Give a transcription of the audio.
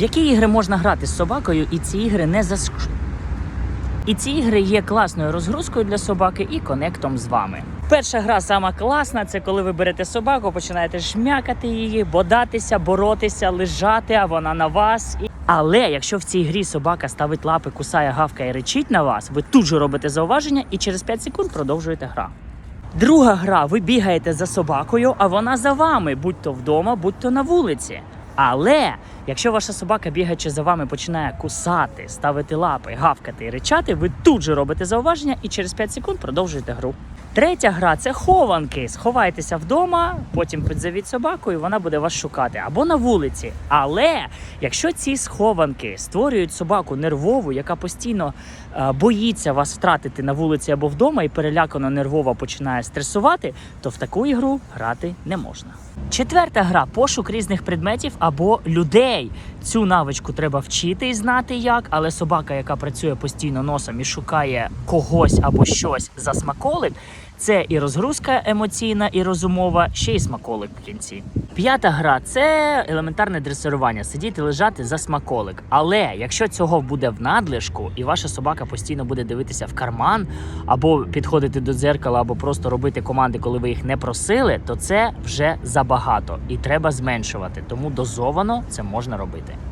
які ігри можна грати з собакою, і ці ігри не зас... І ці ігри є класною розгрузкою для собаки і конектом з вами. Перша гра сама класна. Це коли ви берете собаку, починаєте шмякати її, бодатися, боротися, лежати, а вона на вас. Але якщо в цій грі собака ставить лапи, кусає, гавкає, речить на вас, ви тут же робите зауваження і через 5 секунд продовжуєте гра. Друга гра, ви бігаєте за собакою, а вона за вами, будь то вдома, будь то на вулиці. Але якщо ваша собака, бігаючи за вами, починає кусати, ставити лапи, гавкати і ричати, ви тут же робите зауваження і через 5 секунд продовжуєте гру. Третя гра це хованки. Сховайтеся вдома, потім підзовіть собаку, і вона буде вас шукати або на вулиці. Але якщо ці схованки створюють собаку нервову, яка постійно е, боїться вас втратити на вулиці або вдома і перелякано нервово починає стресувати, то в таку ігру грати не можна. Четверта гра пошук різних предметів або людей. Цю навичку треба вчити і знати як, але собака, яка працює постійно носом і шукає когось або щось за смаколик, це і розгрузка емоційна, і розумова, ще й смаколик в кінці. П'ята гра це елементарне дресирування, сидіти лежати за смаколик. Але якщо цього буде в надлишку, і ваша собака постійно буде дивитися в карман, або підходити до дзеркала, або просто робити команди, коли ви їх не просили, то це вже забагато і треба зменшувати. Тому дозовано це можна робити.